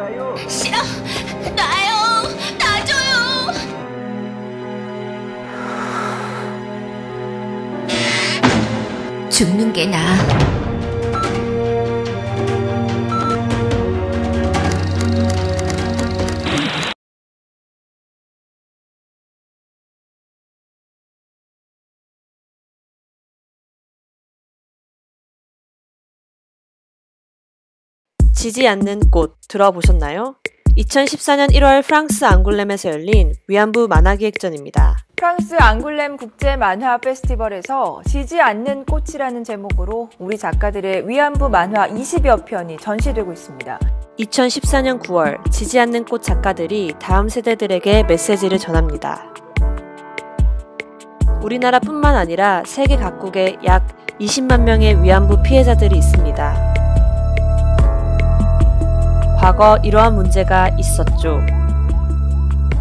알아요. 싫어. 놔요. 놔줘요. 죽는 게 나아. 지지 않는 꽃 들어보셨나요? 2014년 1월 프랑스 앙굴렘에서 열린 위안부 만화기획전입니다. 프랑스 앙굴렘 국제 만화 페스티벌에서 지지 않는 꽃이라는 제목으로 우리 작가들의 위안부 만화 20여 편이 전시되고 있습니다. 2014년 9월 지지 않는 꽃 작가들이 다음 세대들에게 메시지를 전합니다. 우리나라뿐만 아니라 세계 각국에 약 20만 명의 위안부 피해자들이 있습니다. 과거 이러한 문제가 있었죠.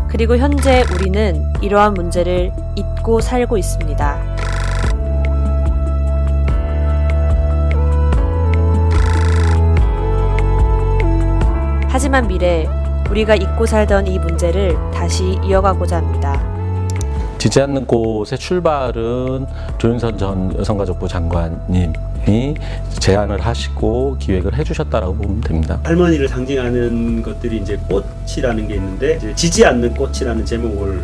그리고 현재 우리는 이러한 문제를 잊고 살고 있습니다. 하지만 미래, 우리가 잊고 살던 이 문제를 다시 이어가고자 합니다. 지지 않는 곳의 출발은 조윤선 전 여성가족부 장관님 이 제안을 하시고 기획을 해주셨다라고 보면 됩니다. 할머니를 상징하는 것들이 이제 꽃이라는 게 있는데 지지 않는 꽃이라는 제목을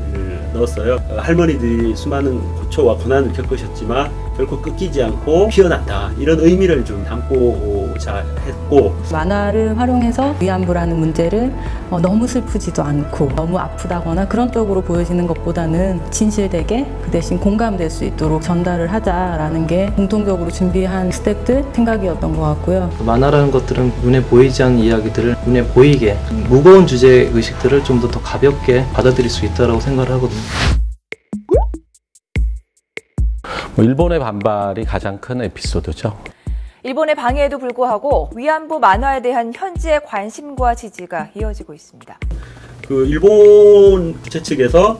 넣었어요. 어, 할머니들이 수많은 고초와 고난을 겪으셨지만 결코 꺾이지 않고 피어났다 이런 의미를 좀 담고자 했고 만화를 활용해서 위안부라는 문제를 어, 너무 슬프지도 않고 너무 아프다거나 그런 쪽으로 보여지는 것보다는 진실되게 그 대신 공감될 수 있도록 전달을 하자라는 게 공통적으로 준비한 스태프들 생각이었던 것 같고요. 만화라는 것들은 눈에 보이지 않는 이야기들을 눈에 보이게 무거운 주제 의식들을 좀 더 더 가볍게 받아들일 수 있다고 생각을 하거든요. 뭐 일본의 반발이 가장 큰 에피소드죠. 일본의 방해에도 불구하고 위안부 만화에 대한 현지의 관심과 지지가 이어지고 있습니다. 그 일본 부채 측에서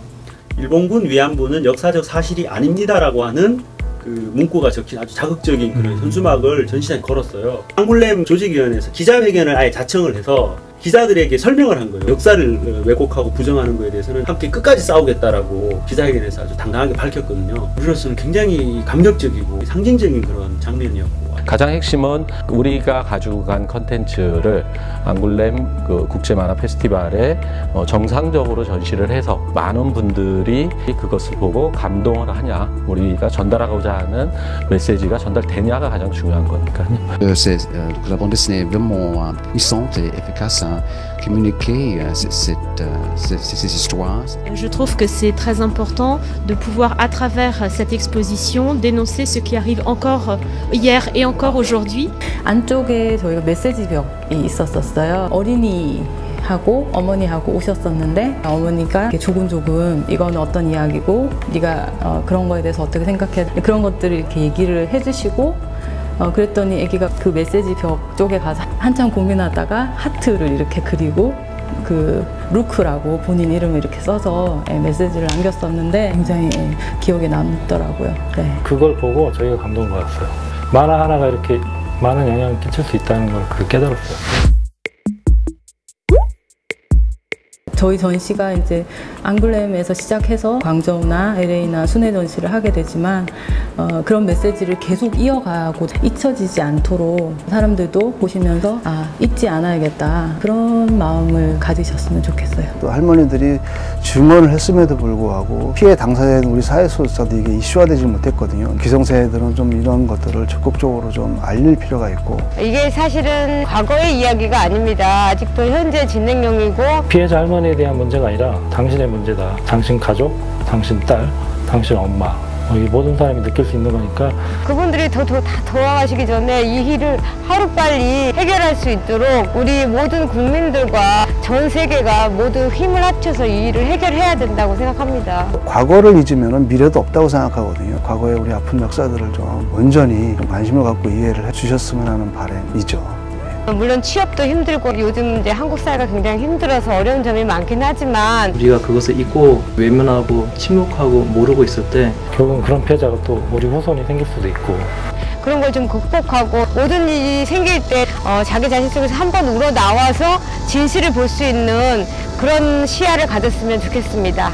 일본군 위안부는 역사적 사실이 아닙니다라고 하는 그 문구가 적힌 아주 자극적인 그런 현수막을 전시장에 걸었어요. 앙굴렘 조직위원회에서 기자회견을 아예 자청을 해서 기자들에게 설명을 한 거예요. 역사를 왜곡하고 부정하는 거에 대해서는 함께 끝까지 싸우겠다라고 기자회견에서 아주 당당하게 밝혔거든요. 우리로서는 굉장히 감격적이고 상징적인 그런 장면이었고 가장 핵심은 우리가 가지고 간 컨텐츠를 앙굴렘 그 국제 만화 페스티벌에 어, 정상적으로 전시를 해서 많은 분들이 그것을 보고 감동을 하냐, 우리가 전달하고자 하는 메시지가 전달되냐가 가장 중요한 거니까요. Euh, c'est, euh, que la bande dessinée est vraiment euh, puissante et efficace à communiquer euh, cette, cette, euh, ces, ces histoires. Je trouve que c'est très important de pouvoir, à travers cette exposition, dénoncer ce qui arrive encore hier et encore aujourd'hui. 안쪽에 저희가 메시지 벽이 있었었어요. 어린이 하고 어머니하고 오셨었는데 어머니가 이렇게 조금 조금 이거는 어떤 이야기고 네가 어, 그런 거에 대해서 어떻게 생각해 그런 것들을 이렇게 얘기를 해주시고 어, 그랬더니 애기가 그 메시지 벽 쪽에 가서 한참 고민하다가 하트를 이렇게 그리고 그 루크라고 본인 이름을 이렇게 써서 예, 메시지를 남겼었는데 굉장히 예, 기억에 남더라고요. 네. 그걸 보고 저희가 감동받았어요. 만화 하나가 이렇게 많은 영향을 끼칠 수 있다는 걸 그 깨달았어요. 저희 전시가 이제 앙글렘에서 시작해서 광저우나 LA나 순회 전시를 하게 되지만 어, 그런 메시지를 계속 이어가고 잊혀지지 않도록 사람들도 보시면서 아 잊지 않아야겠다 그런 마음을 가지셨으면 좋겠어요. 또 할머니들이 증언을 했음에도 불구하고 피해 당사자인 우리 사회 속에서도 이게 이슈화되지 못했거든요. 기성세대들은 좀 이런 것들을 적극적으로 좀 알릴 필요가 있고 이게 사실은 과거의 이야기가 아닙니다. 아직도 현재 진행형이고 피해자 할머니 에 대한 문제가 아니라 당신의 문제다. 당신 가족, 당신 딸, 당신 엄마. 어, 이 모든 사람이 느낄 수 있는 거니까 그분들이 더, 더, 다 돌아가시기 전에 이 일을 하루빨리 해결할 수 있도록 우리 모든 국민들과 전 세계가 모두 힘을 합쳐서 이 일을 해결해야 된다고 생각합니다. 과거를 잊으면 미래도 없다고 생각하거든요. 과거의 우리 아픈 역사들을 좀 온전히 좀 관심을 갖고 이해를 해주셨으면 하는 바람이죠. 물론 취업도 힘들고 요즘 이제 한국 사회가 굉장히 힘들어서 어려운 점이 많긴 하지만 우리가 그것을 잊고 외면하고 침묵하고 모르고 있을 때 결국은 그런 패자가 또 우리 후손이 생길 수도 있고 그런 걸 좀 극복하고 모든 일이 생길 때 어, 자기 자신 속에서 한번 우러나와서 진실을 볼 수 있는 그런 시야를 가졌으면 좋겠습니다.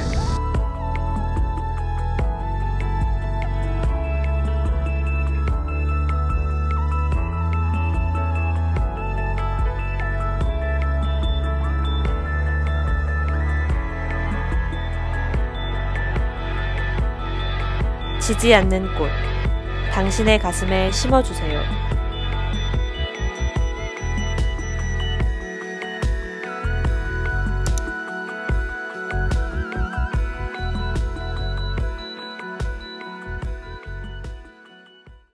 지지 않는 꽃. 당신의 가슴에 심어주세요.